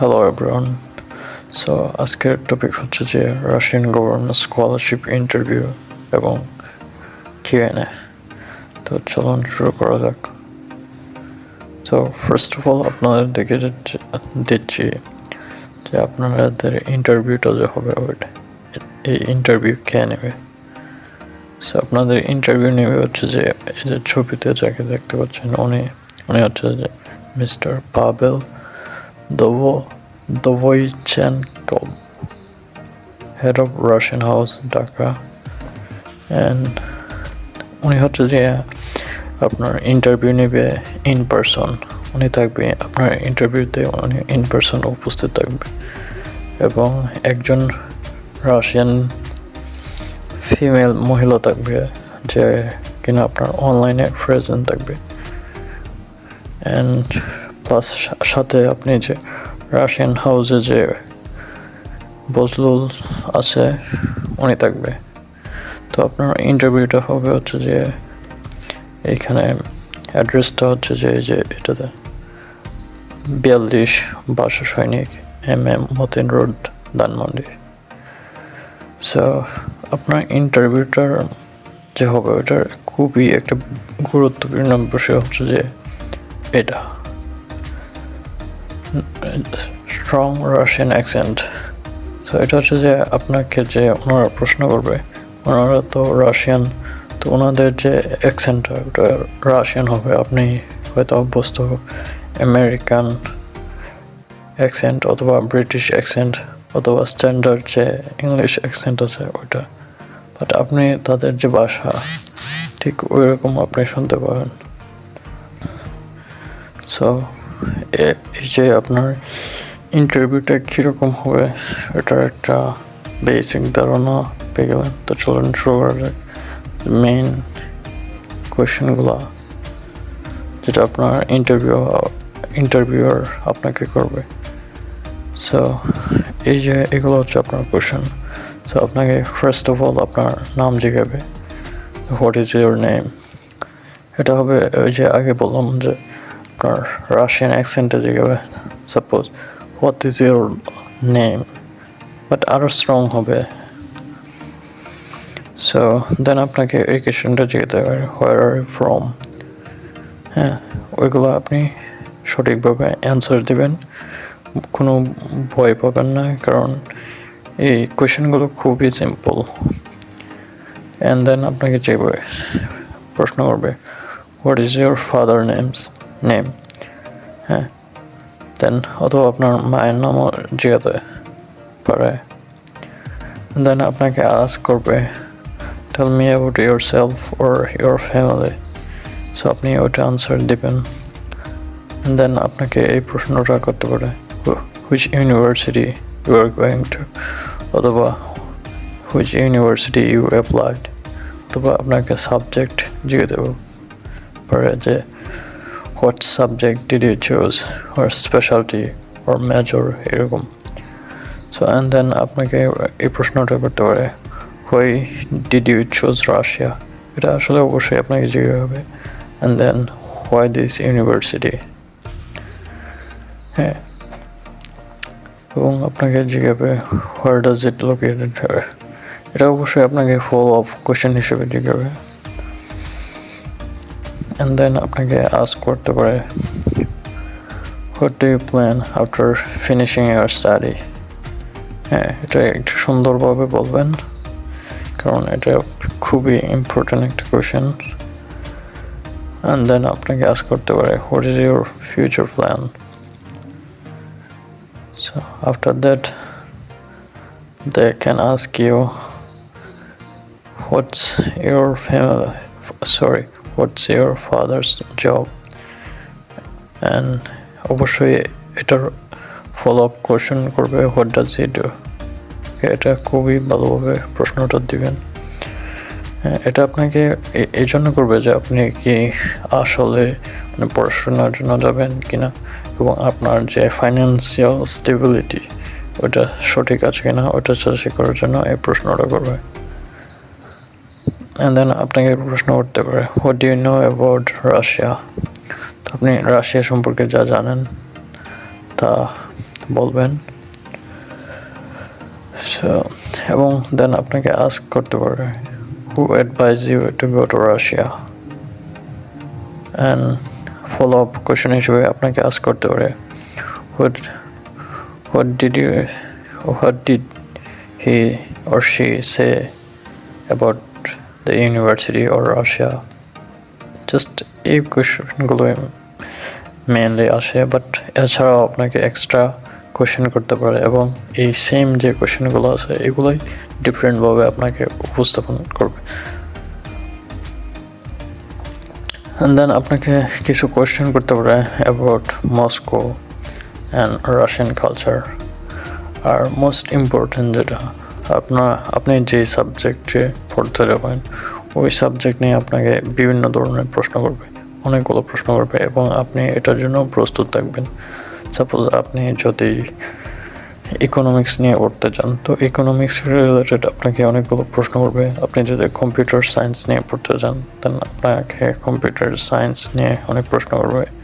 Hello everyone so আজকের topic হচ্ছে যে রাশিয়ান গভর্নমেন্ট স্কলারশিপ ইন্টারভিউ এবং কিউএনএ তো চলুন শুরু করা যাক। তো ফার্স্ট অফ অল আপনাদের দেখে দিচ্ছি যে আপনাদের ইন্টারভিউটা যে হবে, ওইটা, এই ইন্টারভিউ কে নেবে? সো আপনাদের ইন্টারভিউ নেবে হচ্ছে যে, এই যে ছবিতে যাকে দেখতে পাচ্ছেন, উনি উনি হচ্ছে যে mister Pavel Dovoychenkov, head of Russian House, Dhaka. And উনি হচ্ছে যে আপনার ইন্টারভিউ নেবে ইন পারসন উনি থাকবে আপনার ইন্টারভিউতে উনি ইন পারসন উপস্থিত থাকবে। এবং একজন রাশিয়ান ফিমেল মহিলা থাকবে যে কিনা আপনার অনলাইনে প্রেজেন্ট থাকবে। অ্যান্ড প্লাস সাথে আপনি যে রাশিয়ান হাউসে যে বজলুল আছে, উনি থাকবে। তো আপনার ইন্টারভিউটা হবে হচ্ছে যে এইখানে অ্যাড্রেসটা হচ্ছে যে, এই যে এটাতে। বিয়াল্লিশ বাসা সৈনিক, M M Matin road, Dhanmondi. So আপনার ইন্টারভিউটার যে হবে, ওটার খুবই একটা গুরুত্বপূর্ণ বিষয় হচ্ছে যে এটা। স্ট্রং রাশিয়ান অ্যাকসেন্ট তো এটা হচ্ছে যে আপনাকে যে ওনারা প্রশ্ন করবে, ওনারা তো রাশিয়ান তো ওনাদের যে অ্যাকসেন্টটা ওটা রাশিয়ান হবে। আপনি হয়তো অভ্যস্ত আমেরিকান অ্যাকসেন্ট অথবা ব্রিটিশ অ্যাকসেন্ট অথবা স্ট্যান্ডার্ড যে ইংলিশ অ্যাকসেন্ট আছে, ওইটা। বাট আপনি তাদের যে ভাষা, ঠিক ওই রকম আপনি শুনতে পাবেন। সো এই যে আপনার ইন্টারভিউটা কীরকম হবে এটার একটা বেসিক ধারণা পেয়ে গেলেন তো চলুন শুরু করা যাক। মেইন কোয়েশ্চেনগুলো যেটা আপনার ইন্টারভিউ ইন্টারভিউয়ার আপনাকে করবে। সো এই যে এগুলো হচ্ছে আপনার কোয়েশ্চেন সো আপনাকে ফার্স্ট অফ অল আপনার নাম জিজ্ঞাবে হোয়াট ইজ ইউর নেম এটা হবে ওই যে আগে বললাম যে আপনার রাশিয়ান অ্যাকসেন্টে জিজ্ঞাবে suppose what is your name but আরও স্ট্রং হবে. সো দেন আপনাকে এই কোয়েশনটা জিজ্ঞাতে পারে হোয়ার আর ফ্রম হ্যাঁ ওইগুলো আপনি সঠিকভাবে অ্যান্সার দেবেন। কোনো ভয় পাবেন না, কারণ এই কোয়েশনগুলো খুবই সিম্পল অ্যান্ড দেন আপনাকে যে প্রশ্ন করবে what is your father names name হ্যাঁ দেন অথবা আপনার মায়ের নামও জিজ্ঞাতে পারে দেন আপনাকে আস করবে tell me about yourself or your family so আপনি ওইটা আনসার দেবেন। দেন আপনাকে এই প্রশ্নটা করতে পারে which university you are going to অথবা হুইচ ইউনিভার্সিটি ইউ অ্যাপ্লাইড অথবা আপনাকে সাবজেক্ট জিজ্ঞাতে পারে যে what subject did you choose or speciality or major এরকম? সো অ্যান্ড দেন আপনাকে এই প্রশ্নটা করতে পারে why did you choose Russia এটা আসলে অবশ্যই আপনাকে জিজ্ঞাসা হবে। And then why this university হ্যাঁ। এবং আপনাকে জিজ্ঞাবে হোয়ার ডাজ ইট লোকেটেড এটা অবশ্যই আপনাকে ফলো অফ কোয়েশ্চেন হিসেবে জিজ্ঞাবে অ্যান্ড দেন আপনাকে আস্ক করতে পারে what do you plan after finishing year study হ্যাঁ এটা একটু সুন্দরভাবে বলবেন, কারণ এটা খুবই ইম্পর্ট্যান্ট একটা কোয়েশ্চেন অ্যান্ড দেন আপনাকে আস করতে পারে what is your future plan so after that they can ask you what's your family sorry what's your father's job and অবশ্যই এটার ফলো আপ কোয়েশন করবে হোয়াট ডাজ ই ডু এটা খুবই ভালোভাবে প্রশ্নটা দিবেন। হ্যাঁ, এটা আপনাকে এই জন্য করবে যে আপনি কি আসলে মানে পড়াশোনার জন্য যাবেন কিনা এবং আপনার যে ফাইন্যান্সিয়াল স্টেবিলিটি ওটা সঠিক আছে কিনা ওটা চাষি করার জন্য এই প্রশ্নটা করবে। অ্যান্ড দেন আপনাকে প্রশ্ন করতে পারে what do you know about Russia তো আপনি রাশিয়া সম্পর্কে যা জানেন, তা বলবেন। সো এবং দেন আপনাকে আস্ক করতে পারে who advise you to go to Russia and follow up question হিসেবে আপনাকে আস্ক করতে পারে what what did you what did he or she say about the university or Russia just এই কোয়েশনগুলো মেনলি আসে বাট এছাড়াও আপনাকে এক্সট্রা কোয়েশ্চেন করতে পারে এবং এই সেম যে কোয়েশ্চেনগুলো আছে, এগুলোই ডিফারেন্টভাবে আপনাকে উপস্থাপন করবে। অ্যান্ড দেন আপনাকে কিছু কোয়েশ্চেন করতে পারে about Moscow and Russian culture R most important যেটা আপনার আপনি যে সাবজেক্টে পড়তে যাবেন, ওই সাবজেক্ট নিয়ে আপনাকে বিভিন্ন ধরনের প্রশ্ন করবে, অনেকগুলো প্রশ্ন করবে এবং আপনি এটার জন্য প্রস্তুত থাকবেন। সাপোজ আপনি যদি ইকোনমিক্স নিয়ে পড়তে চান, তো ইকোনমিক্স রিলেটেড আপনাকে অনেকগুলো প্রশ্ন করবে। আপনি যদি কম্পিউটার সায়েন্স নিয়ে পড়তে চান দেন আপনাকে কম্পিউটার সায়েন্স নিয়ে অনেক প্রশ্ন করবে।